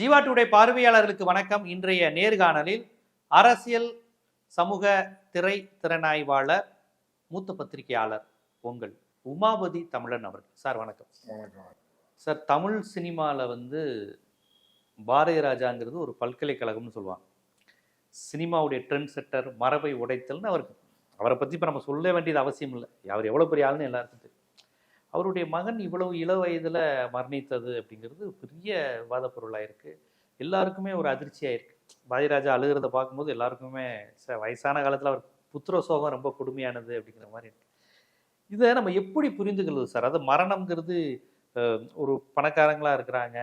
ஜீவாட்டுடைய பார்வையாளர்களுக்கு வணக்கம். இன்றைய நேர்காணலில் அரசியல் சமூக திரை திறனாய்வாளர் மூத்த பத்திரிகையாளர் உங்கள் உமாபதி தமிழன் அவர்கள். சார் வணக்கம். சார் தமிழ் சினிமாவில் வந்து பாரதி ராஜாங்கிறது ஒரு பல்கலைக்கழகம்னு சொல்லுவாங்க. சினிமாவுடைய ட்ரெண்ட் செட்டர் மரபை உடைத்தல்னு அவருக்கு அவரை பற்றி இப்போ நம்ம சொல்ல வேண்டியது அவசியம் இல்லை அவர் எவ்வளோ பெரிய ஆளுன்னு எல்லாருக்கும் தெரியும். அவருடைய மகன் இவ்வளவு இள வயதில் மரணித்தது அப்படிங்கிறது பெரிய விவாத பொருளாக இருக்குது எல்லாருக்குமே ஒரு அதிர்ச்சியாக இருக்குது பாஜிராஜா அழுகிறத பார்க்கும்போது எல்லாருக்குமே ச வயசான காலத்தில் அவர் புத்திர சோகம் ரொம்ப கொடுமையானது அப்படிங்கிற மாதிரி இருக்கு. இதை நம்ம எப்படி புரிந்துக்கிறது சார்? அது மரணம்ங்கிறது ஒரு பணக்காரங்களாக இருக்கிறாங்க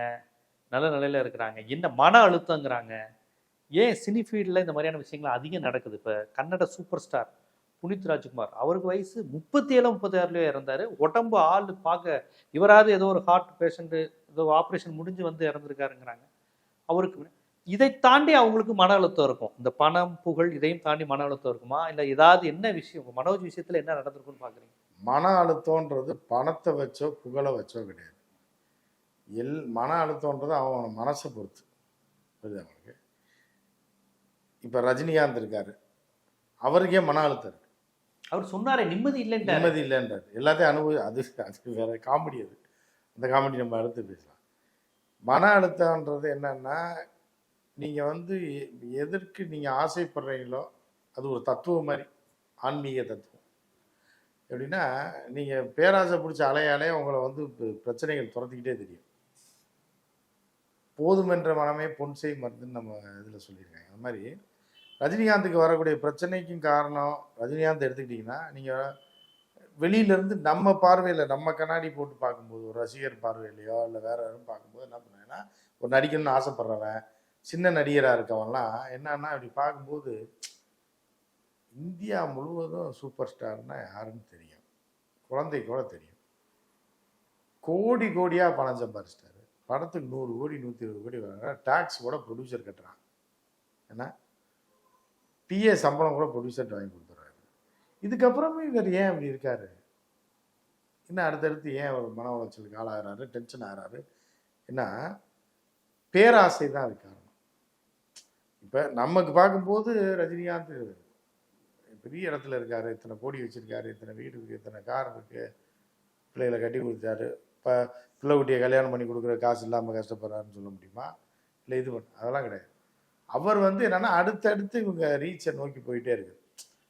நல்ல நிலையில் இருக்கிறாங்க என்ன மன அழுத்தங்கிறாங்க ஏன் சினி ஃபீல்டில் இந்த மாதிரியான விஷயங்கள் அதிகம் நடக்குது? இப்போ கன்னட சூப்பர் ஸ்டார் புனித் ராஜ்குமார். அவருக்கு வயசு முப்பத்தி ஏழு முப்பத்தாறுலயோ இறந்தாரு. உடம்பு ஆள் பார்க்க இவராவது ஏதோ ஒரு ஹார்ட் பேஷண்ட்டு ஏதோ ஆப்ரேஷன் முடிஞ்சு வந்து இறந்துருக்காருங்கிறாங்க. அவருக்கு இதை தாண்டி அவங்களுக்கு மன அழுத்தம் இருக்கும். இந்த பணம் புகழ் இதையும் தாண்டி மன அழுத்தம் இருக்குமா? இல்லை ஏதாவது என்ன விஷயம்? மனோஜ் விஷயத்தில் என்ன நடந்திருக்குன்னு பார்க்குறீங்க மன அழுத்தம்ன்றது பணத்தை வச்சோ புகழை வச்சோ கிடையாது. எல் மன அழுத்தம்ன்றது அவன் மனசை பொறுத்து. புரியுது அவனுக்கு இப்போ ரஜினிகாந்த் இருக்காரு. அவருக்கே மன அழுத்தம் இருக்கு. அவர் சொன்னாரே நிம்மதி இல்லைன்ற நிம்மதி இல்லைன்றார். எல்லாத்தையும் அனுபவி அது அது வேற காமெடி அது. அந்த காமெடி நம்ம அடுத்து பேசலாம். மன அழுத்தம்ன்றது என்னன்னா நீங்கள் வந்து எதற்கு நீங்கள் ஆசைப்படுறீங்களோ அது ஒரு தத்துவம் மாதிரி ஆன்மீக தத்துவம். எப்படின்னா நீங்கள் பேராசை பிடிச்ச அலையாலே உங்களை வந்து பிரச்சனைகள் துரத்திக்கிட்டே தெரியும். போதுமென்ற மனமே பொன் செய் மருந்துன்னு நம்ம இதில் சொல்லியிருக்காங்க. அது மாதிரி ரஜினிகாந்துக்கு வரக்கூடிய பிரச்சனைக்கும் காரணம் ரஜினிகாந்த் எடுத்துக்கிட்டிங்கன்னா நீங்கள் வெளியிலேருந்து நம்ம பார்வையில் நம்ம கண்ணாடி போட்டு பார்க்கும்போது ஒரு ரசிகர் பார்வையிலையோ இல்லை வேற யாரும் பார்க்கும்போது என்ன பண்ணுவேன்னா ஒரு நடிக்கணும்னு ஆசைப்படுறவன் சின்ன நடிகராக இருக்கவன்லாம் என்னன்னா இப்படி பார்க்கும்போது இந்தியா முழுவதும் சூப்பர் ஸ்டார்னா யாருன்னு தெரியும். குழந்தை கூட தெரியும். கோடி கோடியாக பணம் சம்பாரிச்சிட்டாரு. படத்துக்கு நூறு கோடி நூற்றி இருபது கோடி வர டேக்ஸ் கூட ப்ரொடியூசர் கட்டுறான். ஏன்னா பிஏ சம்பளம் கூட ப்ரொடியூசர்ட்டு வாங்கி கொடுத்துட்றாரு இதுக்கப்புறமே இவர் ஏன் அப்படி இருக்கார்? இன்னும் அடுத்தடுத்து ஏன் அவர் மன உளைச்சலுக்கு ஆளாகிறாரு டென்ஷன் ஆகிறாரு? என்ன பேராசை தான் அது காரணம். இப்போ நமக்கு பார்க்கும்போது ரஜினிகாந்த் பெரிய இடத்துல இருக்கார் இத்தனை கோடி வச்சுருக்காரு இத்தனை வீடு இருக்குது இத்தனை கார் இருக்குது பிள்ளைகளை கட்டி கொடுத்தாரு இப்போ பிள்ளை குட்டியை கல்யாணம் பண்ணி கொடுக்குற காசு இல்லாமல் கஷ்டப்படுறாருன்னு சொல்ல முடியுமா? இல்லை இது பண்ண அதெல்லாம் கிடையாது. அவர் வந்து என்னன்னா அடுத்தடுத்து இவங்க ரீச்சை நோக்கி போயிட்டே இருக்கு.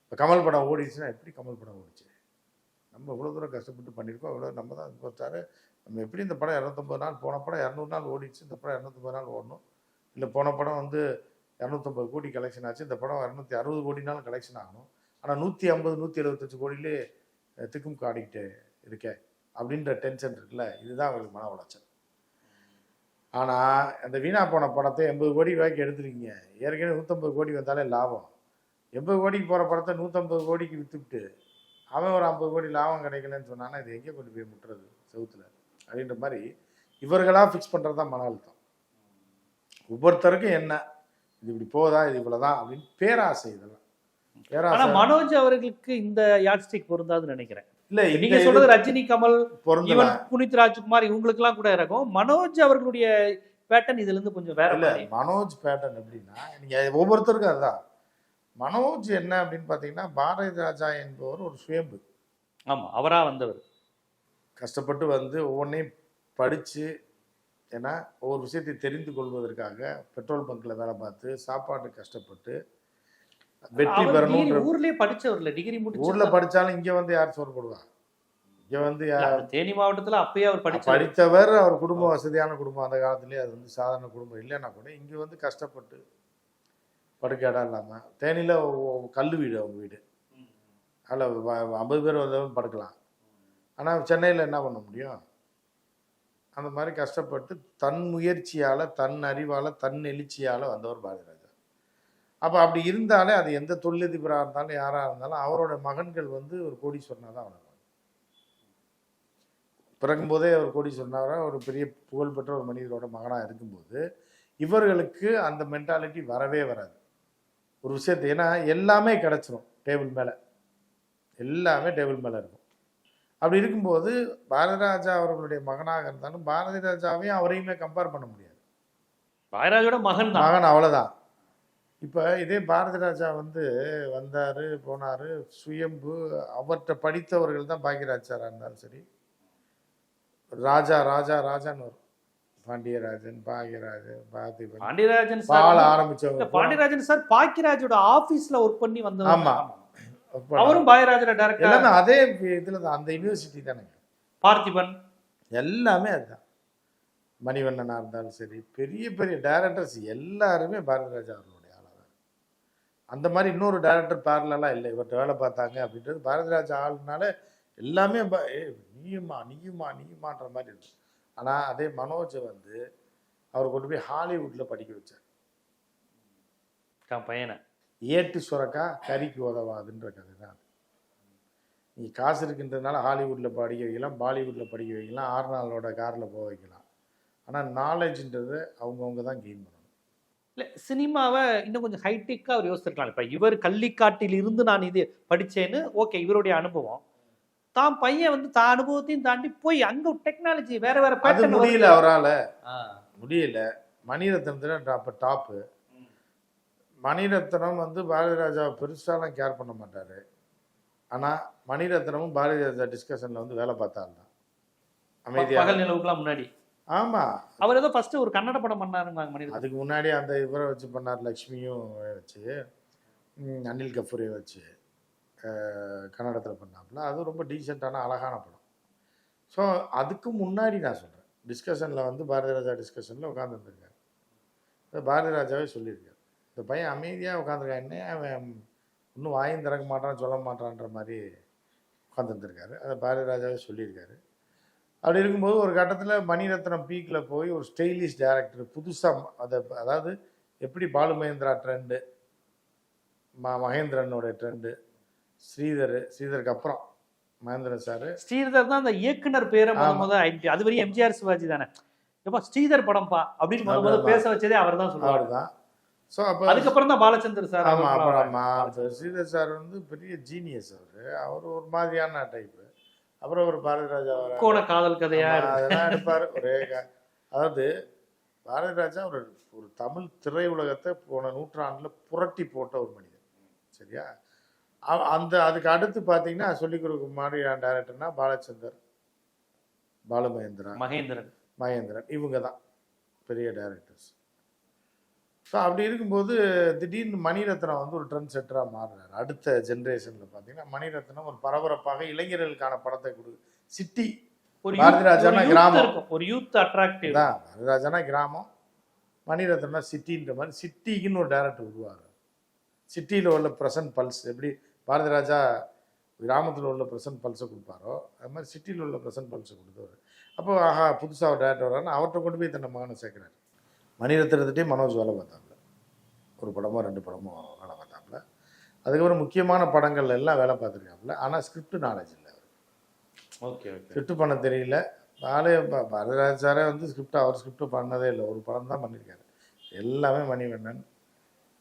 இப்போ கமல் படம் ஓடிச்சுன்னா எப்படி கமல் படம் ஓடிச்சு? நம்ம இவ்வளோ தூரம் கஷ்டப்பட்டு பண்ணியிருக்கோம் இவ்வளோ நம்ம தான் கொடுத்தாரு நம்ம எப்படி இந்த படம் இரநூத்தம்பது நாள் போன படம் இரநூறு நாள் ஓடிச்சு இந்த படம் இரநூத்தம்பது நாள் ஓடணும். இல்லை போன படம் வந்து இரநூத்தம்பது கோடி கலெக்ஷன் ஆச்சு இந்த படம் இரநூத்தி அறுபது கோடி நாள் கலெக்ஷன் ஆகணும். ஆனால் நூற்றி ஐம்பது நூற்றி எழுபத்தஞ்சு கோடியிலே திக்கும் காடிக்கிட்டு இருக்கே அப்படின்ற டென்ஷன் இருக்குல்ல? இதுதான் அவருக்கு மன உளைச்சல். ஆனால் அந்த வீணா போன படத்தை எண்பது கோடி ரூபாய்க்கு எடுத்துருக்கீங்க ஏற்கனவே நூற்றம்பது கோடி வந்தாலே லாபம். எண்பது கோடிக்கு போகிற படத்தை நூற்றம்பது கோடிக்கு விற்றுவிட்டு அவன் ஒரு ஐம்பது கோடி லாபம் கிடைக்கலன்னு சொன்னான்னா இது எங்கே கொண்டு போய் முட்டுறது செவுத்துல? அப்படின்ற மாதிரி இவர்களாக ஃபிக்ஸ் பண்ணுறது தான் மன அழுத்தம். ஒவ்வொருத்தருக்கும் என்ன? இது இப்படி போதா? இது இவ்வளோதான் அப்படின்னு பேராசை இதெல்லாம். பேராசை. மனோஜ் அவர்களுக்கு இந்த யாட்ஸ்டிக் பொருந்தாதுன்னு நினைக்கிறேன். இல்லை நீங்க சொல்றது ரஜினி கமல் ஈவன் புனித் ராஜ்குமார் இவங்களுக்கு எல்லாம் கூட இருக்கும் மனோஜ் அவர்களுடைய பேட்டர்ன் இதுல இருந்து கொஞ்சம் வேற இல்ல. மனோஜ் பேட்டர்ன் எப்படின்னா நீங்க ஒவ்வொருத்தருக்கும் அதுதான். மனோஜ் என்ன அப்படின்னு பார்த்தீங்கன்னா பாரதி ராஜா என்பவர் ஒரு சுயம்பு. ஆமா அவரா வந்தவர். கஷ்டப்பட்டு வந்து ஒவ்வொன்றையும் படித்து ஏன்னா ஒவ்வொரு விஷயத்தை தெரிந்து கொள்வதற்காக பெட்ரோல் பங்க்கில் வேலை பார்த்து சாப்பாட்டு கஷ்டப்பட்டு வெற்றி டிகிரி ஊர்லயே படிச்சவர் இல்ல டிகிரி முடிச்சு ஊர்ல படிச்சாலும் இங்க வந்து யார் சோறு போடுவா? இங்க வந்து தேனி மாவட்டத்துல அப்பயே அவர் படிச்சார் படித்தவர் அவர் குடும்பம் வசதியான குடும்பம். அந்த காலத்துலேயே அது வந்து சாதாரண குடும்பம் இல்லைன்னா கூட இங்கே வந்து கஷ்டப்பட்டு படுக்க இடம் இல்லாமல் தேனியில் கல் வீடு அவங்க வீடு. அதில் ஐம்பது பேர் வந்தவங்க படுக்கலாம். ஆனால் சென்னையில் என்ன பண்ண முடியும்? அந்த மாதிரி கஷ்டப்பட்டு தன் முயற்சியால் தன் அறிவால் தன் எழுச்சியால் வந்தவர் பாரதிராஜா அப்போ அப்படி இருந்தாலே அது எந்த தொழிலதிபராக இருந்தாலும் யாராக இருந்தாலும் அவரோட மகன்கள் வந்து ஒரு கோடீஸ்வரனாக தான் வளருவாங்க பிறக்கும்போதே அவர் கோடீஸ்வரனாக ஒரு பெரிய புகழ்பெற்ற ஒரு மனிதரோட மகனாக இருக்கும்போது இவர்களுக்கு அந்த மென்டாலிட்டி வரவே வராது. ஒரு விஷயத்தை ஏன்னா எல்லாமே கிடச்சிரும் டேபிள் மேலே. எல்லாமே டேபிள் மேலே இருக்கும். அப்படி இருக்கும்போது பாரதிராஜா அவர்களுடைய மகனாக இருந்தாலும் பாரதி ராஜாவையும் அவரையுமே கம்பேர் பண்ண முடியாது. பாயராஜோட மகன் மகன் அவ்வளோதான் இப்போ இதே பாரதி ராஜா வந்து வந்தார் போனார் சுயம்பு அவர்கிட்ட படித்தவர்கள் தான் பாக்கியராஜாரா இருந்தாலும் சரி. ராஜா ராஜா ராஜான்னு வரும். பாண்டியராஜன் பாக்யராஜன் பார்த்திபன் பாண்டியராஜன் பால ஆரம்பிச்சவங்க பாண்டியராஜன் சார் பாக்கியராஜோட ஆபீஸ்ல ஒர்க் பண்ணி வந்தவர். ஆமா. தான். அவரும் பாயராஜோட டைரக்டர் எல்லாமே அதே இதில் தான் அந்த யூனிவர்சிட்டி தானேங்க பார்த்திபன். எல்லாமே அதுதான். மணிவண்ணனா இருந்தாலும் சரி பெரிய பெரிய டைரக்டர்ஸ் எல்லாருமே பாரதி ராஜா அவர்களுடைய ஆளாக தான் அந்த மாதிரி இன்னொரு டைரக்டர் பேரலாம் இல்லை. இவர்கிட்ட வேலை பார்த்தாங்க அப்படின்றது பாரதி ராஜா ஆளுனால எல்லாமே நீயுமா நீயுமா நீயுமான்ற மாதிரி இருக்கும் ஆனால் அதே மனோஜை வந்து அவர் கொண்டு போய் ஹாலிவுட்டில் படிக்க வச்சார். தன் பையனை. ஏட்டு சுரக்கா கறிக்கு உதவாதுன்ற கதை தான் அது. நீ காசு இருக்கின்றதுனால ஹாலிவுட்டில் படிக்க வைக்கலாம் பாலிவுட்டில் படிக்க வைக்கலாம் ஆர்னாலோட காரில் போக வைக்கலாம். ஆனால் நாலேஜ்ன்றது அவங்கவுங்க தான் கெயின் பண்ணணும். இல்ல சினிமாவை இன்னும் கொஞ்சம் ஹைடெக்கா அவர் யோசிச்சிருக்கலாம். இப்ப இவர் கள்ளிக்காட்டில் இருந்து நான் இது படிச்சேன்னு ஓகே இவருடைய அனுபவம். தான் பையன் வந்து தான் அனுபவத்தையும் தாண்டி போய் அங்க டெக்னாலஜி வேற வேற pattern முடியல. அவரால். ஆ. முடியல. மணிரத்னத்தில் அப்போ டாப்பு மணிரத்னம் வந்து பாரதி ராஜாவை பெருசாலாம் கேர் பண்ண மாட்டார். ஆனால் மணிரத்னமும் பாரதி ராஜா டிஸ்கஷனில் வந்து வேலை பார்த்தாரு தான் அமைதியாக முன்னாடி. ஆமாம் அவர் ஏதோ ஃபர்ஸ்ட் ஒரு கன்னட படம் பண்ணாருங்க மணிரத்னம் அதுக்கு முன்னாடி அந்த இவரை வச்சு பண்ணார் லக்ஷ்மியும் வச்சு அனில் கபூரை வச்சு கன்னடத்தில் பண்ணாப்புல. அது ரொம்ப டீசெண்டான அழகான படம். ஸோ அதுக்கு முன்னாடி நான் சொல்கிறேன் டிஸ்கஷனில் வந்து பாரதி ராஜா டிஸ்கஷனில் உட்காந்துருந்துருக்காரு பாரதி ராஜாவே சொல்லியிருக்காரு. இந்த பையன் அமைதியாக உட்காந்துருக்கான் என்ன அவன் இன்னும் வாயும் திறக்க மாட்டான் சொல்ல மாட்டான்ற மாதிரி உட்காந்துருந்துருக்காரு அதை பாரதி ராஜாவே சொல்லியிருக்காரு. அப்படி இருக்கும்போது ஒரு கட்டத்தில் மணிரத்னம் பீக்கில் போய் ஒரு ஸ்டைலிஷ் டேரக்டர் புதுசாக அதை அதாவது எப்படி பாலு மகேந்திரா ட்ரெண்டு ம மகேந்திரனோட ட்ரெண்டு ஸ்ரீதர் ஸ்ரீதருக்கு அப்புறம் மகேந்திரன் சார் ஸ்ரீதர் தான் அந்த இயக்குனர் பேரை முத ஆமா. முத ஐடி- அது வரையும் எம்ஜிஆர் சிவாஜி தானே. எப்பா ஸ்ரீதர் படம்பா அப்படின்னு முத முத ஆமா. பேச வச்சதே அவர் தான் சொல்லுவாரு. தான் ஸோ அப்போ அதுக்கப்புறம் தான் பாலச்சந்தர் சார் ஆமாம் அப்புறம். ஆமாம் ஸ்ரீதர் சார் வந்து பெரிய ஜீனியஸ் அவர். அவர் ஒரு மாதிரியான டைப்பு அப்புறம் ஒரு பாரதி ராஜா வர கோண காதல் கதையா. அதெல்லாம் எடுப்பாரு. ஒரே அதாவது பாரதி ராஜா ஒரு ஒரு தமிழ் திரையுலகத்தை போன நூற்றாண்டுல புரட்டி போட்ட ஒரு மனிதன். சரியா? அந்த அதுக்கு அடுத்து பார்த்தீங்கன்னா சொல்லிக் கொடுக்க மாதிரியான டேரக்டர்னா பாலச்சந்தர் பாலு மகேந்திரா மகேந்திரன். மகேந்திரன். இவங்க தான் பெரிய டைரக்டர்ஸ் ஸோ அப்படி இருக்கும்போது திடீர்னு மணிரத்னம் வந்து ஒரு ட்ரெண்ட் செட்டராக மாறுறாரு. அடுத்த ஜென்ரேஷனில் பார்த்தீங்கன்னா மணிரத்னம் ஒரு பரபரப்பாக இளைஞர்களுக்கான படத்தை கொடு சிட்டி ஒரு பாரதி youth- ராஜான்னா ஒரு youth கிராமம். ஒரு யூத் அட்ராக்டிவ் தான் வரதராஜனா கிராமம். மணிரத்னா சிட்டின்ற மாதிரி சிட்டிக்குன்னு ஒரு டேரக்டர் உருவாரு சிட்டியில் உள்ள ப்ரெசன்ட் பல்ஸ் எப்படி பாரதி ராஜா கிராமத்தில் உள்ள ப்ரெசன்ட் பல்ஸை கொடுப்பாரோ அது மாதிரி சிட்டியில் உள்ள ப்ரெசன்ட் பல்ஸை கொடுத்தவர். அப்போ ஆஹா புதுசாக ஒரு டேரக்டர் வரான்னு அவர்கிட்ட கொண்டு போய் தன்னை மகனை சேர்க்குறாரு. மணிரத்னத்திட்டே மனோஜ் வேலை பார்த்தாப்புல. ஒரு படமோ ரெண்டு படமோ வேலை பார்த்தாப்புல. அதுக்கப்புறம் முக்கியமான படங்கள் எல்லாம் வேலை பார்த்துருக்காப்புல. ஆனால் ஸ்கிரிப்ட் நாலேஜ் இல்லை ஓகே ஓகே. ஸ்கிரிப்ட் பண்ண தெரியல. ப- பாரதிராஜ் சாரே வந்து ஸ்கிரிப்ட் அவர் ஸ்கிரிப்ட் பண்ணதே இல்லை. ஒரு படம் தான் பண்ணியிருக்காரு எல்லாமே மணிவண்ணன்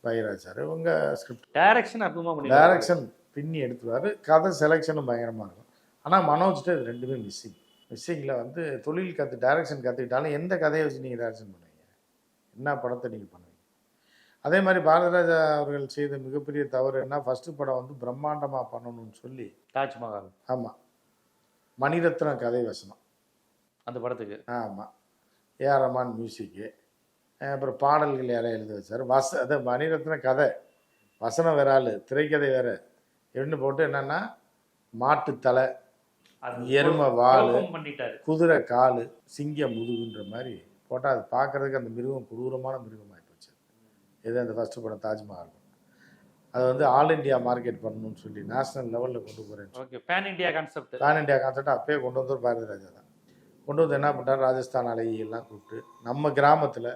பைராஜ் சார் இவங்க ஸ்கிரிப்ட் டைரக்ஷன் அற்புதமா பண்ணி டைரக்ஷன் பின்னி எடுத்துருவாரு. கதை செலெக்ஷனும் பயங்கரமாக இருக்கும். ஆனால் மனோஜ்கிட்ட இது ரெண்டுமே மிஸ்ஸிங் மிஸ்ஸிங்கில் வந்து தொழில் கற்று டைரக்ஷன் கற்றுக்கிட்டாலும் எந்த கதையை வச்சு நீங்கள் டைரக்ஷன் பண்ணுவீங்க என்ன படத்தை நீங்கள் பண்ணுவீங்க? அதே மாதிரி பாரதிராஜா அவர்கள் செய்த மிகப்பெரிய தவறு என்ன? ஃபஸ்ட்டு படம் வந்து பிரம்மாண்டமாக பண்ணணும்னு சொல்லி. தாஜ்மஹால் ஆமாம் மணிரத்னம் கதை வசனம். அந்த படத்துக்கு. ஆமாம் ஏஆர் ரமான் மியூசிக்கு அப்புறம் பாடல்கள் யாரை எழுதி வச்சார். வச அது மணிரத்ன கதை. வசனம் வேற ஆள். திரைக்கதை வேற. ரெண்டு போட்டு என்னன்னா மாட்டு தலை அது எருமை வால் குதிரை கால் சிங்கம் முதுகுன்ற மாதிரி போட்டால் அது பார்க்கறதுக்கு அந்த மிருகம் கொடூரமான மிருகமாகி போச்சு. இது அந்த ஃபஸ்ட்டு படம் தாஜ்மஹால். அதை வந்து ஆல் இந்தியா மார்க்கெட் பண்ணணும்னு சொல்லி நேஷனல் லெவலில் கொண்டு போகிறேன் okay pan India concept pan India concept அப்பயே கொண்டு வந்தவர் பாரதி ராஜா தான். கொண்டு வந்து என்ன பண்ணிட்டார்? ராஜஸ்தான் அழகியெல்லாம் கூப்பிட்டு நம்ம கிராமத்தில்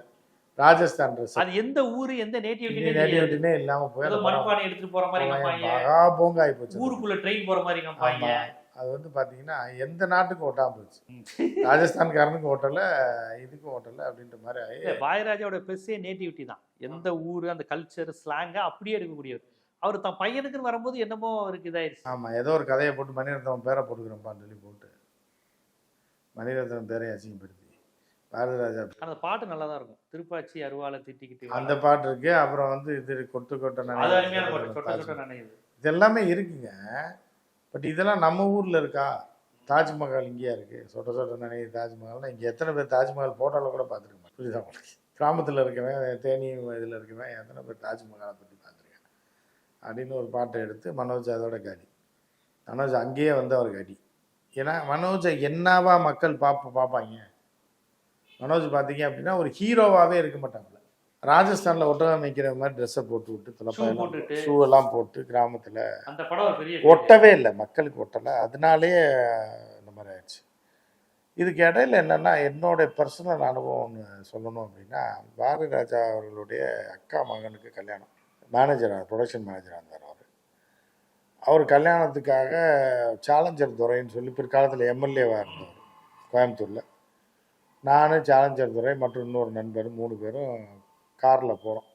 ராஜஸ்தான் ட்ரெஸ் அது எந்த ஊரு எந்த நேட்டிவிட்டி நேட்டிவிட்டினே இல்லாமல் போய் மண்பானை எடுத்துட்டு போற மாதிரி மகா போங்காய் போச்சு. ஊருக்குள்ள ட்ரெயின் போற மாதிரி. அது வந்து பார்த்தீங்கன்னா எந்த நாட்டுக்கும் ஓட்டாம போச்சு. ராஜஸ்தான்காரனுக்கும் ஓட்டல இதுக்கும் ஓட்டல அப்படின்ற மாதிரி ஆகி பாயராஜாவோட பெருசே நேட்டிவிட்டி தான். எந்த ஊரு அந்த கல்ச்சர் ஸ்லாங்க அப்படியே எடுக்கக்கூடியவர். அவர் தான் பையனுக்குன்னு வரும்போது என்னமோ அவருக்கு இதாயிருச்சு. ஆமா ஏதோ ஒரு கதையை போட்டு மணிரத்னம் பேரை போட்டுக்கிறோம்ப்பான்னு சொல்லி போட்டு. மணிரத்னம் பேரை அசிங்கப்படுத்தி. பாரதி ராஜா அந்த பாட்டு நல்லா தான் இருக்கும். திருப்பாச்சி அருவாலை திட்டிக்கிட்டு. அந்த பாட்டு இருக்கு. அப்புறம் வந்து இது கொட்டு கொட்ட அது அருமையான பாட்டு. சொட்ட நனையுது. சொட்ட நினையுது இது எல்லாமே இருக்குங்க. பட் இதெல்லாம் நம்ம ஊரில் இருக்கா? தாஜ்மஹால் இங்கேயா இருக்கு? சொட்ட சொட்ட நினைவு தாஜ்மஹால்னா இங்கே எத்தனை பேர் தாஜ்மஹால் போட்டோல கூட பார்த்துருக்கேன் புரியுதா உங்களுக்கு? கிராமத்துல இருக்கவன் தேனி இதில் இருக்கவன் எத்தனை பேர் தாஜ்மஹாலை பற்றி பார்த்துருக்கேன் அப்படின்னு ஒரு பாட்டை எடுத்து மனோஜ் அதோட கடி மனோஜ் அங்கேயே வந்து அவர் கடி ஏன்னா மனோஜை என்னவா மக்கள் பார்ப்ப பார்ப்பாங்க மனோஜ் பார்த்தீங்க அப்படின்னா ஒரு ஹீரோவாகவே இருக்க மாட்டாங்க. ராஜஸ்தானில் ஒட்டகம் வைக்கிற மாதிரி ட்ரெஸ்ஸை போட்டு விட்டு போட்டுட்டு. ஷூ எல்லாம் போட்டு கிராமத்தில் அந்த படம் ஒட்டவே இல்லை மக்களுக்கு ஒட்டலை. அதனாலேயே இந்த மாதிரி ஆயிடுச்சு. இதுக்கு இடையில என்னன்னா என்னோட பர்சனல் அனுபவம் ஒன்று சொல்லணும் அப்படின்னா பாரதி ராஜா அவர்களுடைய அக்கா மகனுக்கு கல்யாணம். மேனேஜராக ப்ரொடக்ஷன் மேனேஜராக இருந்தார் அவர். அவர் கல்யாணத்துக்காக சேலஞ்சர் துரைன்னு சொல்லி பிற்காலத்தில் எம்எல்ஏவாக இருந்தவர் கோயம்புத்தூரில். நான் சேலஞ்சர் துரை மற்றும் இன்னொரு நண்பர் மூணு பேரும் காரில் போகிறோம்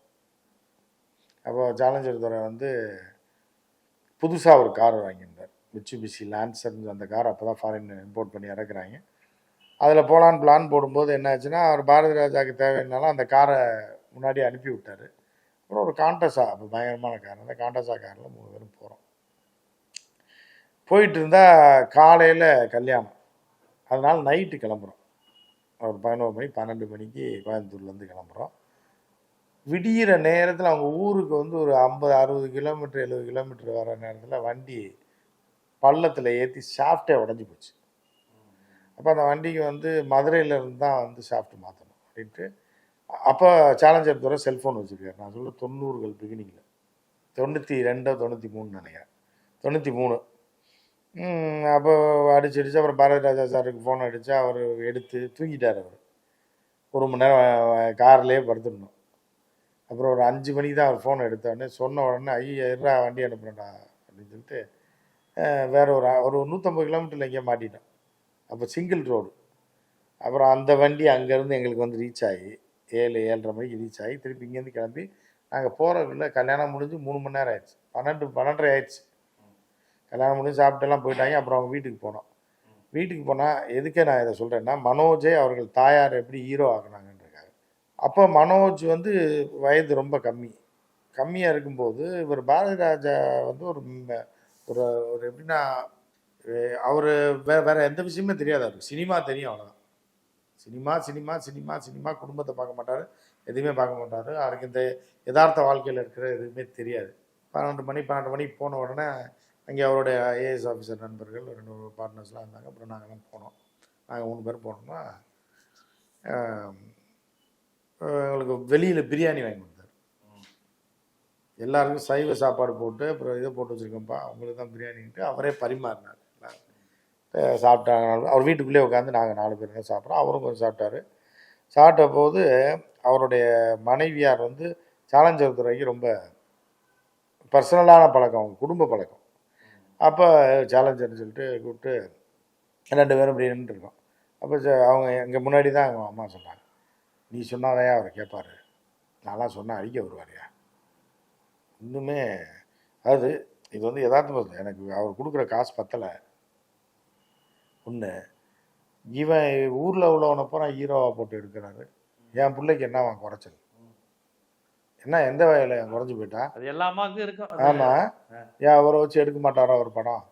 அப்போ சேலஞ்சர் துறை வந்து புதுசாக ஒரு கார் வாங்கியிருந்தார். மிட்சுபிஷி லான்சர்னு அந்த கார் அப்போ தான் ஃபாரின் இம்போர்ட் பண்ணி இறக்குறாங்க. அதில் போகலான்னு பிளான் போடும்போது என்ன ஆச்சுன்னா அவர் பாரதி ராஜாவுக்கு தேவைன்னாலும் அந்த காரை முன்னாடி அனுப்பி விட்டார். அப்புறம் ஒரு காண்டஸா அப்போ பயங்கரமான கார். அந்த காண்டஸா காரில் மூணு பேரும் போகிறோம் போயிட்டு இருந்தால் காலையில் கல்யாணம். அதனால் நைட்டு கிளம்புறோம். ஒரு பதினோரு மணி பன்னெண்டு மணிக்கு கோயம்புத்தூர்லேருந்து கிளம்புறோம். விடியிற நேரத்தில் அவங்க ஊருக்கு வந்து ஒரு ஐம்பது அறுபது கிலோமீட்டர் எழுபது கிலோமீட்டர் வர நேரத்தில் வண்டி பள்ளத்தில் ஏற்றி ஷாஃப்டே உடஞ்சி போச்சு. அப்போ அந்த வண்டிக்கு வந்து மதுரையிலேருந்து தான் வந்து ஷாஃப்ட் மாற்றணும் அப்படின்ட்டு. அப்போ சேலஞ்சர் தூரம் செல்ஃபோன் வச்சுருக்காரு. நான் சொல்ல தொண்ணூறுகள் பிகினிங்கில் தொண்ணூற்றி ரெண்டோ தொண்ணூற்றி மூணு நினைக்கிறேன். தொண்ணூற்றி மூணு. அப்போ அடிச்சு அடிச்சு அப்புறம் பாரதி ராஜா சாருக்கு ஃபோன் அடித்து அவர் எடுத்து தூங்கிட்டார் அவர். ஒரு மணி நேரம் கார்லேயே படுத்துடணும். அப்புறம் ஒரு அஞ்சு மணிக்கு தான் அவர் ஃபோன் எடுத்த உடனே சொன்ன உடனே ஐயா இருடா வண்டி அனுப்புகிறேன்டா அப்படின்னு சொல்லிட்டு வேற ஒரு ஒரு நூற்றம்பது கிலோமீட்டரில் எங்கேயோ மாட்டிட்டோம் அப்போ சிங்கிள் ரோடு அப்புறம் அந்த வண்டி அங்கேருந்து எங்களுக்கு வந்து ரீச் ஆகி ஏழு ஏழரை மணிக்கு ரீச் ஆகி திருப்பி இங்கேருந்து கிளம்பி நாங்கள் போகிறதுக்குள்ள கல்யாணம் முடிஞ்சு மூணு மணி நேரம் ஆயிடுச்சு. பன்னெண்டு பன்னெண்டரை ஆயிடுச்சு. கல்யாணம் முடிஞ்சு சாப்பிட்டெல்லாம் போயிட்டாங்க அப்புறம் அவங்க வீட்டுக்கு போனோம். வீட்டுக்கு போனால் எதுக்கே நான் இதை சொல்கிறேன்னா மனோஜே அவர்கள் தாயார் எப்படி ஹீரோ ஆகினாங்க அப்போ மனோஜ் வந்து வயது ரொம்ப கம்மி. கம்மியாக இருக்கும்போது இவர் பாரதி ராஜா வந்து ஒரு ஒரு ஒரு எப்படின்னா அவர் வேற வேற எந்த விஷயமே தெரியாது அவருக்கு. சினிமா தெரியும் அவ்வளோதான் சினிமா சினிமா சினிமா சினிமா குடும்பத்தை பார்க்க மாட்டார். எதுவுமே பார்க்க மாட்டார். அவருக்கு இந்த யதார்த்த வாழ்க்கையில் இருக்கிற எதுவுமே தெரியாது. பன்னெண்டு மணி பன்னெண்டு மணிக்கு போன உடனே அங்கே அவருடைய ஐஏஎஸ் ஆஃபீஸர் நண்பர்கள் ரெண்டு பார்ட்னர்ஸ்லாம் இருந்தாங்க. அப்புறம் நாங்கள்லாம் போனோம். நாங்கள் மூணு பேர் போனோம்னா எங்களுக்கு வெளியில் பிரியாணி வாங்கி கொடுத்தாரு. எல்லாருக்கும் சைவ சாப்பாடு போட்டு அப்புறம் இதை போட்டு வச்சுருக்கோம்ப்பா அவங்களுக்கு தான் பிரியாணின்ட்டு அவரே பரிமாறினார். சாப்பிட்டாங்க. அவர் வீட்டுக்குள்ளேயே உட்காந்து நாங்கள் நாலு பேர் தான் சாப்பிட்றோம். அவரும் கொஞ்சம் சாப்பிட்டாரு. சாப்பிட்ட போது அவருடைய மனைவியார் வந்து சேலஞ்சர் துறைக்கு ரொம்ப பர்சனலான பழக்கம் அவங்க குடும்ப பழக்கம். அப்போ சேலஞ்சர்னு சொல்லிட்டு கூப்பிட்டு ரெண்டு பேரும் இப்படி நின்றுருக்கோம் அப்போ அவங்க எங்கள் முன்னாடி தான் அவங்க அம்மா சொன்னாங்க. நீ சொன்னாதான் அவர் கேட்பாரு நான்லாம் சொன்னால் அடிக்க வருவாரியா இன்னுமே அதாவது இது வந்து யதார்த்தமாக எனக்கு அவர் கொடுக்குற காசு பத்தலை. ஒன்று இவன் ஊரில் உள்ளவனை பூரா ஹீரோவாக போட்டு எடுக்கிறாரு. என் பிள்ளைக்கு என்ன அவன் குறைச்சல்? என்ன எந்த வகையில் குறைஞ்சி போயிட்டா? அது இருக்கும். அது- ஆமாம் ஏன் அவரை வச்சு எடுக்க மாட்டாரா ஒரு படம்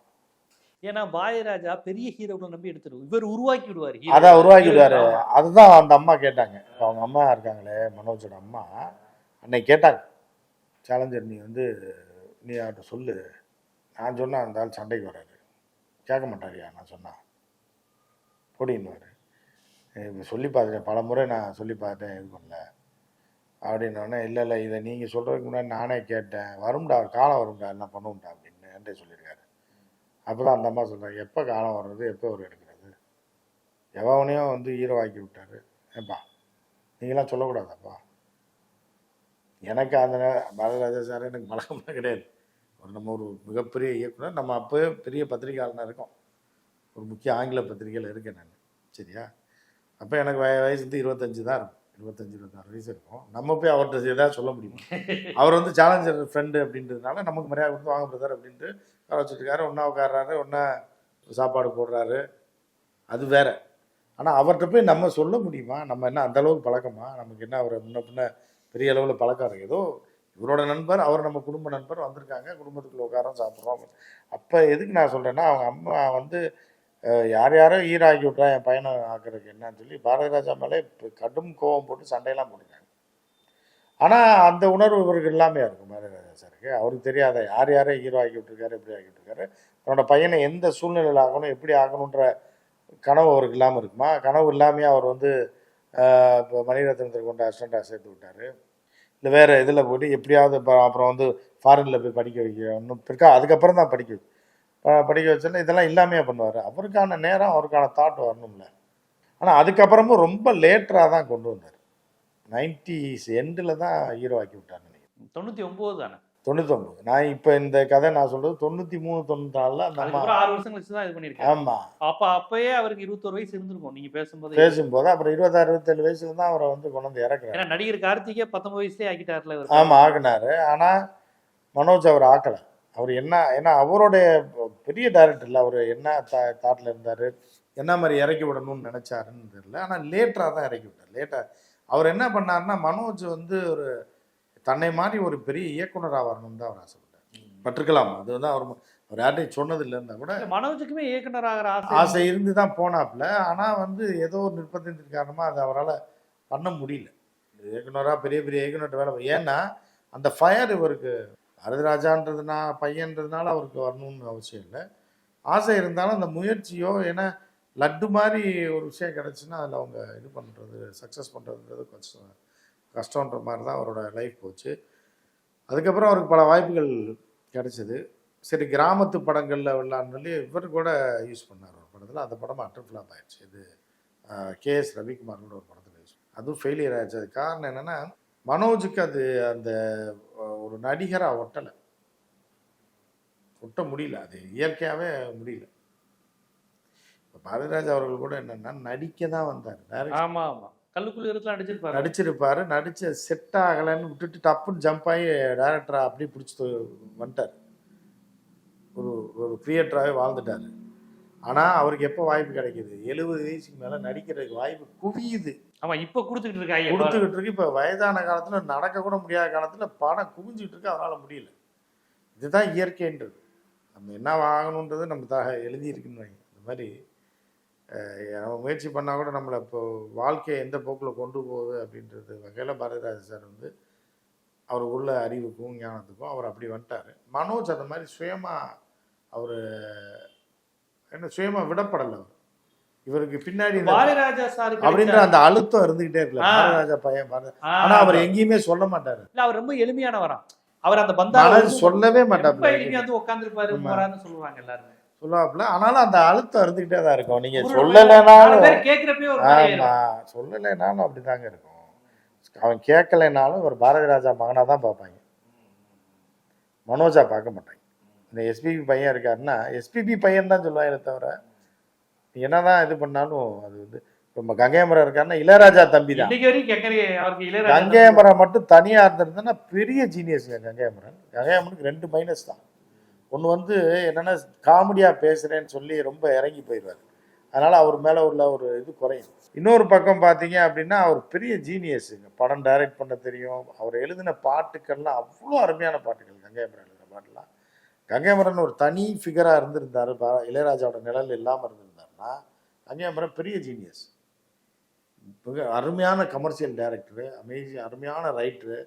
ஏன்னா பாயராஜா பெரிய ஹீரோக்களை நம்பி எடுத்துரு. இவர் உருவாக்கி விடுவார். அதான் உருவாக்கிடுவாரு ஆமா. அதுதான் அந்த அம்மா கேட்டாங்க. அவங்க அம்மா இருக்காங்களே மனோஜோட அம்மா. அன்னைக்கு கேட்டாங்க. சேலஞ்சர் நீ வந்து நீ அவர்கிட்ட சொல்லு. நான் சொன்னா அந்த ஆள் சண்டைக்கு வராரு. கேட்க மாட்டாரியா நான் சொன்னா. பொடின்னுவார். சொல்லி பார்த்துட்டேன். பல முறை நான் சொல்லி பார்த்தேன் இது பண்ணல. அப்படின்னோடனே இல்லை இல்லை இதை நீங்கள் சொல்கிறதுக்கு முன்னாடி நானே கேட்டேன். வரும்டா காலம் வரும்டா என்ன பண்ணுவோம்டா அப்படின்னு என்கிட்ட சொல்லியிருக்காரு அப்போ தான் அந்த அம்மா சொல்கிறாங்க எப்போ காலம் வர்றது? எப்போ ஒரு எடுக்கிறது? எவனையும் வந்து ஹீரோ ஆக்கி விட்டாரு. ஏப்பா நீங்களாம் சொல்லக்கூடாதாப்பா? எனக்கு அந்த நே- பாரதிராஜா சார் எனக்கு பழக்கமே கிடையாது. ஒரு நம்ம ஒரு மிகப்பெரிய இயக்குனர். நம்ம அப்போயே பெரிய பத்திரிகையாளனாக இருக்கோம். ஒரு முக்கிய ஆங்கில பத்திரிகையில் இருக்கேன் நான். சரியா? அப்போ எனக்கு வய வயசு வந்து இருபத்தஞ்சு தான் இருக்கும். இருபத்தஞ்சு இருபத்தாறு வயசு இருக்கும். நம்ம போய் அவர்கிட்ட ஏதாவது சொல்ல முடியும்? அவர் வந்து சேலஞ்சர் ஃப்ரெண்டு அப்படின்றதுனால நமக்கு மரியாதை கொடுத்து வாங்க பிரதர் அப்படின்ட்டு உட்கார வச்சுருக்காரு ஒன்றா உட்காடுறாரு ஒன்றா சாப்பாடு போடுறாரு. அது வேற. ஆனால் அவர்கிட்ட போய் நம்ம சொல்ல முடியுமா? நம்ம என்ன அந்த அளவுக்கு பழக்கமா? நமக்கு என்ன அவரை முன்ன பின்ன பெரிய அளவில் பழக்கம்? ஏதோ இவரோட நண்பர் அவர் நம்ம குடும்ப நண்பர் வந்திருக்காங்க குடும்பத்துக்குள்ள உட்காரம் சாப்பிட்றோம். அப்போ எதுக்கு நான் சொல்கிறேன்னா அவங்க அம்மா வந்து யார் யாரோ ஈராகி ஆக்கி விட்றா என் பையனை ஆக்குறதுக்கு என்னன்னு சொல்லி பாரதி ராஜா மேலே கடும் கோபம் போட்டு சண்டையெல்லாம் போட்டுருக்காங்க ஆனால் அந்த உணர்வு இவருக்கு எல்லாமே இருக்கும் பாரதி சாருக்கு. அவருக்கு தெரியாத யார் யாரை ஹீரோ ஆக்கி இருக்காரு எப்படி ஆக்கி விட்டுருக்காரு தன்னோட பையனை எந்த சூழ்நிலையில் ஆகணும் எப்படி ஆகணுன்ற கனவு அவருக்கு இல்லாமல் இருக்குமா? கனவு இல்லாமையே அவர் வந்து இப்போ மணிரத்னத்தில் கொண்டு அசிஸ்டண்ட்டாக சேர்த்து விட்டார். இல்லை வேறு இதில் போயிட்டு எப்படியாவது இப்போ அப்புறம் வந்து ஃபாரினில் போய் படிக்க வைக்க இன்னும் பிற்கா அதுக்கப்புறம் தான் படிக்க வை- படிக்க வச்சல இதெல்லாம் இல்லாமையே பண்ணுவார். அவருக்கான நேரம் அவருக்கான தாட் வரணும்ல. ஆனால் அதுக்கப்புறமும் ரொம்ப லேட்டராக தான் கொண்டு வந்தார். நைன்டிஸ் எண்டில் தான் ஹீரோ ஆக்கி விட்டார் நினைக்கிறேன் தொண்ணூத்தி ஒன்பது தானே? தொண்ணூத்தொம்பது. நான் இப்போ இந்த கதை நான் சொல்கிறது தொண்ணூற்றி மூணு தொண்ணூற்றி நாலில் அதுக்கப்புறம் ஆறு வருஷம் கழிச்சு தான் இது பண்ணிருக்காரு ஆமாம் அப்ப அப்பயே அவருக்கு இருபத்தோரு வயசு இருந்திருக்கும். நீங்க பேசும்போது பேசும்போது அப்புறம் இருபத்தாறு இருபத்தேழு வயசுல தான் அவரை வந்து கொண்டு வந்து இறக்குறாரு. ஏன்னா நடிகர் கார்த்திகே பத்தொன்பது வயசுலயே ஆக்கிட்டார்ல இவர். ஆமாம் ஆக்குனாரு. ஆனால் மனோஜ் அவர் ஆக்கலை. அவர் என்ன ஏன்னா அவருடைய பெரிய டைரக்டர் இல்லை அவர் என்ன தா தாட்டில் இருந்தார்? என்ன மாதிரி இறக்கி விடணும்னு நினச்சாருன்னு தெரியல. ஆனால் லேட்டராக தான் இறக்கி விட்டார். லேட்டாக அவர் என்ன பண்ணாருன்னா மனோஜ் வந்து ஒரு தன்னை மாதிரி ஒரு பெரிய இயக்குனராக வரணும்னு தான் அவர் ஆசைப்பட்டார். பட்டிருக்கலாம். அது வந்து அவர் அவர் யார்ட்டையும் சொன்னது இல்லைன்னா கூட மனோஜுக்குமே இயக்குனர் ஆகிற ஆசை ஆசை இருந்து தான் போனாப்புல. ஆனால் வந்து ஏதோ ஒரு நிர்பந்தத்தின் காரணமாக அது அவரால் பண்ண முடியல. இயக்குனராக பெரிய பெரிய இயக்குனர்கிட்ட வேலை ஏன்னா அந்த ஃபயர் இவருக்கு வரதராஜான்றதுனா பையன்றதுனால அவருக்கு வரணும்னு அவசியம் இல்லை. ஆசை இருந்தாலும் அந்த முயற்சியோ ஏன்னா லட்டு மாதிரி ஒரு விஷயம் கிடச்சுன்னா அதில் அவங்க இது பண்ணுறது சக்ஸஸ் பண்ணுறதுன்றது கொஞ்சம் கஷ்டன்ற மாதிரி தான் அவரோட லைஃப் போச்சு. அதுக்கப்புறம் அவருக்கு பல வாய்ப்புகள் கிடச்சிது. சரி கிராமத்து படங்களில் விடலான்னு இவர் கூட யூஸ் பண்ணார் ஒரு படத்தில். அந்த படம் அட்டர் ஃப்ளாப் ஆயிடுச்சு. இது கேஎஸ் எஸ் கூட ஒரு படத்தில் யூஸ் அதுவும் ஃபெயிலியர் ஆயிடுச்சு அது காரணம் என்னென்னா மனோஜுக்கு அது அந்த ஒரு நடிகராக ஒட்டலை. ஒட்ட முடியல. அது இயற்கையாகவே முடியல. பாரதிராஜ் அவர்கள் கூட என்னென்னா நடிக்க தான் வந்தார் ஆமா ஆமா. கல்லுக்குள்ள இருக்கலாம் நடிச்சிருப்பாரு நடிச்சிருப்பாரு. நடிச்ச செட் ஆகலைன்னு விட்டுட்டு டப்புன்னு ஜம்ப் ஆகி டேரக்டரா அப்படியே பிடிச்சி வந்துட்டார். ஒரு ஒரு கிரியேட்டராகவே வாழ்ந்துட்டாரு. ஆனால் அவருக்கு எப்போ வாய்ப்பு கிடைக்குது? எழுபது வயசுக்கு மேலே நடிக்கிறதுக்கு வாய்ப்பு குவியுது. ஆமா இப்ப கொடுத்துக்கிட்டு இருக்காங்க கொடுத்துக்கிட்டு இருக்கு. இப்போ வயதான காலத்தில் நடக்க கூட முடியாத காலத்தில் படம் குவிஞ்சிட்டு இருக்கு. அவரால் முடியல. இதுதான் இயற்கைன்றது. நம்ம என்ன வாங்கணுன்றது நம்ம த எழுதியிருக்குன்னு வைங்க. இந்த மாதிரி நம்ம முயற்சி பண்ணால் கூட நம்மளை இப்போ வாழ்க்கையை எந்த போக்கில் கொண்டு போகுது அப்படின்றது வகையில் பாரதிராஜ சார் வந்து அவருக்குள்ள அறிவுக்கும் ஞானத்துக்கும் அவர் அப்படி வந்துட்டார். மனோஜ் அந்த மாதிரி சுயமாக அவர் என்ன சுயமாக விடப்படலை அவர். இவருக்கு பின்னாடி அப்படின்ற அந்த அழுத்தம் இருந்துகிட்டே இருக்குல்ல. பாரதிராஜா பையன் ஆனா அவர் எங்கேயுமே சொல்ல மாட்டாரு. அவர் ரொம்ப எளிமையானவராம் அவர் அந்த பந்தா மனது சொல்லவே எளிமையா வந்து. போறாருன்னு சொல்லுவாங்க எல்லாருமே. சொல்லுவாப்புல. ஆனாலும் அந்த அழுத்தம் இருந்துகிட்டே தான் இருக்கும். நீங்க சொல்லலைனாலும் ஆமா. சொல்லலைனாலும் அப்படிதாங்க இருக்கும். அவன் கேட்கலைனாலும் ஒரு பாரதி ராஜா மகனா தான் பார்ப்பாங்க. மனோஜா பார்க்க மாட்டாங்க. இந்த எஸ்பிபி பையன் இருக்காருன்னா எஸ்பிபி பையன் தான் சொல்லுவாங்க தவிர என்னதான் இது பண்ணாலும் அது வந்து இப்போ கங்கையமரம் இருக்காருன்னா இளையராஜா தம்பி தான். கங்கையமரம் மட்டும் தனியா இருந்திருந்தா பெரிய ஜீனியஸ்ங்க கங்கையமரன் கங்கையமரனுக்கு ரெண்டு மைனஸ் தான். ஒன்று வந்து என்னென்னா காமெடியாக பேசுகிறேன்னு சொல்லி ரொம்ப இறங்கி போயிடுவார். அதனால் அவர் மேலே உள்ள ஒரு இது குறையும். இன்னொரு பக்கம் பார்த்தீங்க அப்படின்னா அவர் பெரிய ஜீனியஸுங்க படம் டைரக்ட் பண்ண தெரியும். அவர் எழுதின பாட்டுக்கள்லாம் அவ்வளோ அருமையான பாட்டுகள். கங்கைமரன் எழுதின பாட்டுலாம் கங்கையமரன் ஒரு தனி ஃபிகராக இருந்திருந்தாரு. இளையராஜாவோட நிழல் இல்லாமல் இருந்திருந்தாருன்னா கங்கையமரன் பெரிய ஜீனியஸ் மிக அருமையான கமர்ஷியல் டைரக்டரு அமேசிங் அருமையான ரைட்டரு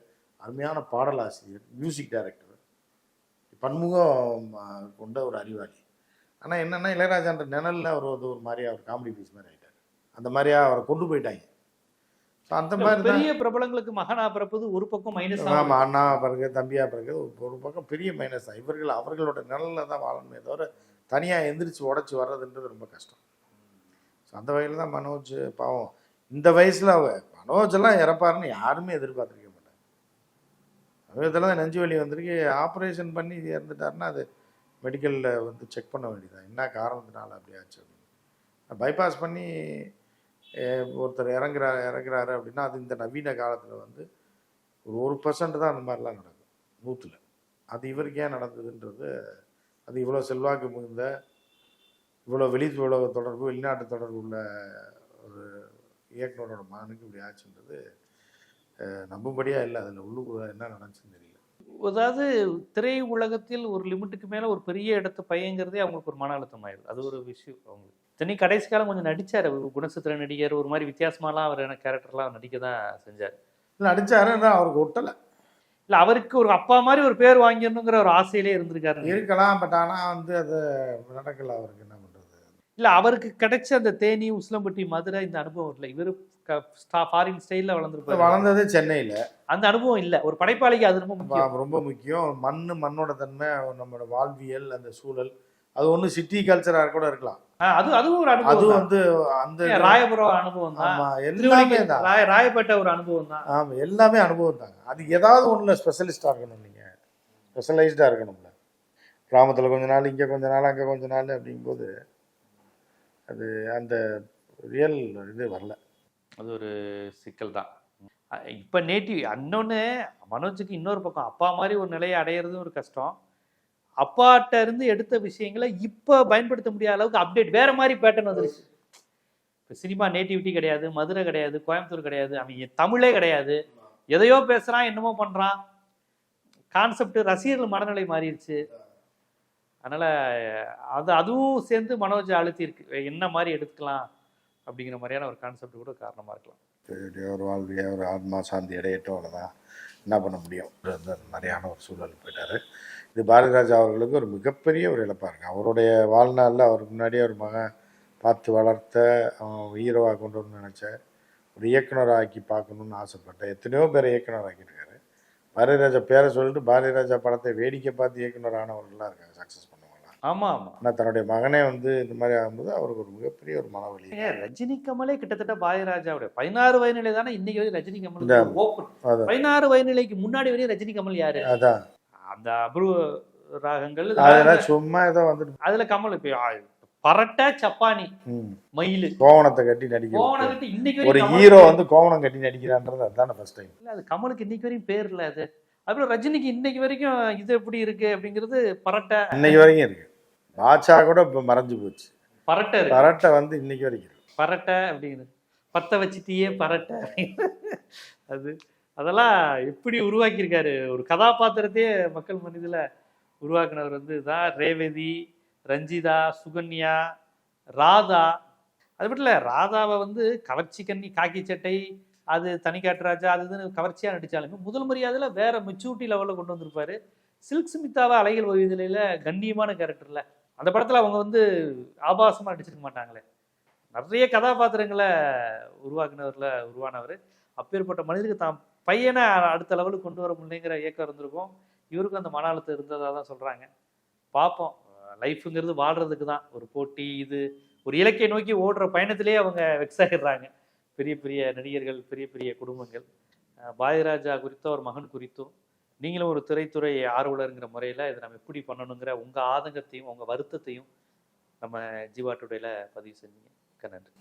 அருமையான பாடலாசிரியர் மியூசிக் டைரக்டர் பன்முகம் கொண்ட ஒரு அறிவாளி. ஆனால் என்னென்னா இளையராஜான்ற நிழலில் அவர் வந்து ஒரு மாதிரியா ஒரு காமெடி பீஸ் மாதிரி ஆயிட்டார். அந்த மாதிரியா அவரை கொண்டு போயிட்டாங்க. ஸோ அந்த மாதிரி பெரிய பிரபலங்களுக்கு மகனா பிறப்பது ஒரு பக்கம் மைனஸ் ஆமாம் அண்ணா பிறகு தம்பியா பிறகு ஒரு பக்கம் பெரிய மைனஸ் தான் இவர்கள் அவர்களோட நிழலில் தான் வாழணுமே தவிர தனியாக எந்திரிச்சு உடச்சி வர்றதுன்றது ரொம்ப கஷ்டம். ஸோ அந்த வகையில் தான் மனோஜ் பாவம் இந்த வயசில் மனோஜ் எல்லாம் இறப்பாருன்னு யாருமே எதிர்பார்த்துருக்க மாட்டாங்க தான் நெஞ்சு வலி வந்திருக்கு. ஆப்ரேஷன் பண்ணி இறந்துட்டாருன்னா அது மெடிக்கலில் வந்து செக் பண்ண வேண்டியதான் என்ன காரணத்தினால அப்படி ஆச்சு அப்படின்னு. பைபாஸ் பண்ணி ஒருத்தர் இறங்குறா இறங்குறாரு அப்படின்னா அது இந்த நவீன காலத்தில் வந்து ஒரு ஒரு பர்சன்ட் தான் அந்த மாதிரிலாம் நடக்கும். நூற்றில் அது இவருக்கு ஏன் நடந்ததுன்றது அது இவ்வளோ செல்வாக்கு மிகுந்த இவ்வளோ வெளி உலக தொடர்பு வெளிநாட்டு தொடர்பு உள்ள ஒரு இயக்குனரோட மகனுக்கு இப்படி ஆச்சுன்றது அஹ், நம்பும்படியா இல்லை. அதில் உள்ளுக்குள்ள என்ன நடந்துச்சுன்னு தெரியல. அதாவது திரை உலகத்தில் ஒரு லிமிட்டுக்கு மேல ஒரு பெரிய இடத்து பையங்கிறதே அவங்களுக்கு ஒரு மன அழுத்தம் ஆயிடுது. அது ஒரு விஷயம் அவங்களுக்கு. தனி கடைசி காலம் கொஞ்சம் நடிச்சார். ஒரு குணசித்திர நடிகர் ஒரு மாதிரி வித்தியாசமாலாம் அவர் எனக்கு கேரக்டர்லாம் நடிக்க தான் செஞ்சார். இல்லை அடிச்சாருன்னா அவருக்கு ஒட்டலை. இல்ல அவருக்கு ஒரு அப்பா மாதிரி ஒரு பேர் வாங்கிடணுங்கிற ஒரு ஆசையிலே இருந்திருக்காரு. இருக்கலாம் பட் ஆனால் வந்து அது நடக்கல அவருக்கு. என்ன இல்ல அவருக்கு கிடைச்ச அந்த தேனி உசிலம்பட்டி மதுரை இந்த அனுபவம் இல்லை. இவரு ஃபாரின் ஸ்டைல்ல வளர்ந்துருப்பாரு. வளர்ந்தது சென்னையில். அந்த அனுபவம் இல்ல. ஒரு படைப்பாளிக்கு அது ரொம்ப முக்கியம். ரொம்ப முக்கியம். மண் மண்ணோட தன்மை நம்மளோட வாழ்வியல் அந்த சூழல். அது ஒன்றும் சிட்டி கல்ச்சராக கூட இருக்கலாம். அது அதுவும் ஒரு அது அனுபவம் தான். வந்து அந்த ராயபுரம் அனுபவம் தான். ஆமா எல்லாமே தான். ராய ராயப்பேட்டை ஒரு அனுபவம் தான். ஆமா எல்லாமே அனுபவம் தாங்க. அது ஏதாவது ஒண்ணுல ஸ்பெஷலிஸ்டா இருக்கணும் நீங்க. ஸ்பெஷலைஸ்டா இருக்கணும்ல. கிராமத்துல கொஞ்ச நாள் இங்க கொஞ்ச நாள் அங்க கொஞ்ச நாள் அப்படிங்கும்போது அது அந்த ரியல் இது வரல. அது ஒரு சிக்கல் தான். இப்போ நேட்டிவ் அன்னொன்று மனோஜுக்கு இன்னொரு பக்கம் அப்பா மாதிரி ஒரு நிலையை அடையிறதும் ஒரு கஷ்டம். அப்பாட்ட இருந்து எடுத்த விஷயங்களை இப்போ பயன்படுத்த முடியாத அளவுக்கு அப்டேட் வேற மாதிரி பேட்டர்ன் வந்துருச்சு. இப்போ சினிமா நேட்டிவிட்டி கிடையாது மதுரை கிடையாது கோயம்புத்தூர் கிடையாது அவன் தமிழே கிடையாது. எதையோ பேசுகிறான் என்னமோ பண்ணுறான் கான்செப்ட் ரசிகர்கள் மனநிலை மாறிடுச்சு. அதனால் அது அதுவும் சேர்ந்து மனோஜ் அழுத்தியிருக்கு. என்ன மாதிரி எடுத்துக்கலாம்? அப்படிங்கிற மாதிரியான ஒரு கான்செப்ட் கூட காரணமாக இருக்கலாம். ஒரு வாழ்விய ஒரு ஆத்மா சாந்தி இடையட்டும் அவ்வளோதான் என்ன பண்ண முடியும்? அந்த மாதிரியான ஒரு சூழல் போயிட்டார். இது பாரதிராஜா அவர்களுக்கு ஒரு மிகப்பெரிய ஒரு இழப்பாக இருக்குது அவருடைய வாழ்நாளில் அவருக்கு முன்னாடியே ஒரு மகன் பார்த்து வளர்த்த அவன் ஹீரோவாக கொண்டு வரணும்னு நினச்ச ஒரு இயக்குனராக ஆக்கி பார்க்கணுன்னு ஆசைப்பட்டேன் எத்தனையோ பேரை இயக்குனர் ஆக்கியிருக்காரு பாரதிராஜா பேரை சொல்லிட்டு பாரதிராஜா படத்தை வேடிக்கை பார்த்து இயக்குனர் ஆனவர்கள்லாம் இருக்காங்க சக்ஸஸ் ஆமா ஆமா. ஆனால் தன்னுடைய மகனே வந்து இந்த மாதிரி ஆகும்போது அவருக்கு ஒரு மிகப்பெரிய ஒரு மனவலி ஏன் ரஜினி கமலே கிட்டத்தட்ட பாரதிராஜாவுடைய பதினாறு வயநிலை தானே இன்னைக்கு வரையும் ரஜினி கமல் ஓப்பன் அதான். பதினாறு வயநிலைக்கு முன்னாடி வரையும் ரஜினி கமல் யாரு? அதான். அந்த அபூர்வ ராகங்கள் அதெல்லாம் சும்மா ஏதோ வந்துட்டு அதுல கமல் இப்ப பரட்டை சப்பானி. மயிலு. கோவணத்தை கட்டி நடிக்கிறது. இன்னைக்கு ஒரு ஹீரோ வந்து கோவணம் கட்டி நடிக்கிறான்றது அதுதானே ஃபர்ஸ்ட் டைம் இல்ல அது கமலுக்கு இன்னைக்கு வரையும் பேர் இல்ல அது. அப்புறம் ரஜினிக்கு இன்னைக்கு வரைக்கும் இது எப்படி இருக்கு அப்படிங்கிறது பரட்டை. இன்னைக்கு வரைக்கும் இருக்கு. பாட்சா கூட இப்போ மறைஞ்சு போச்சு. பரட்டை கரெக்டாக வந்து இன்னைக்கு வரைக்கும். பரட்டை அப்படிங்கிறது பத்த வச்சிட்டியே பரட்டை அது அதெல்லாம் எப்படி உருவாக்கியிருக்காரு? ஒரு கதாபாத்திரத்தையே மக்கள் மனதில் உருவாக்குனவர் வந்து தான் ரேவதி ரஞ்சிதா சுகன்யா ராதா. அது மட்டும் இல்லை ராதாவை வந்து கவர்ச்சி கண்ணி காக்கி சட்டை அது தனிக்காட்டு அது இதுன்னு கவர்ச்சியாக நடித்தாலுமே முதல் மரியாதையில் வேற மெச்சூரிட்டி லெவலில் கொண்டு வந்திருப்பாரு. சில்க் ஸ்மிதாவை அலைகள் ஓய்வுதலையில் கண்ணியமான கேரக்டர்ல அந்த படத்தில் அவங்க வந்து ஆபாசமாக நடிச்சிருக்க மாட்டாங்களே. நிறைய கதாபாத்திரங்களை உருவாக்குனவரில் உருவானவர். அப்பேற்பட்ட மனிதருக்கு தான் பையனை அடுத்த லெவலுக்கு கொண்டு வர முடியலைங்கிற இயக்கம் இருந்திருக்கும். இவருக்கும் அந்த மன அழுத்தம் இருந்ததாக தான் சொல்கிறாங்க பார்ப்போம் லைஃப்புங்கிறது வாழ்கிறதுக்கு தான். ஒரு போட்டி இது. ஒரு இலக்கை நோக்கி ஓடுற பயணத்திலேயே அவங்க வெக்ஸ் ஆகிடுறாங்க. பெரிய பெரிய நடிகர்கள் பெரிய பெரிய குடும்பங்கள். பாரதிராஜா குறித்தோ ஒரு மகன் குறித்தும். நீங்களும் ஒரு திரைத்துறை ஆர்வலருங்கிற முறையில் இதை நம்ம எப்படி பண்ணணுங்கிற உங்கள் ஆதங்கத்தையும் உங்கள் வருத்தத்தையும் நம்ம ஜீவா டுடேல பதிவு செஞ்சீங்க. மிக்க நன்றி.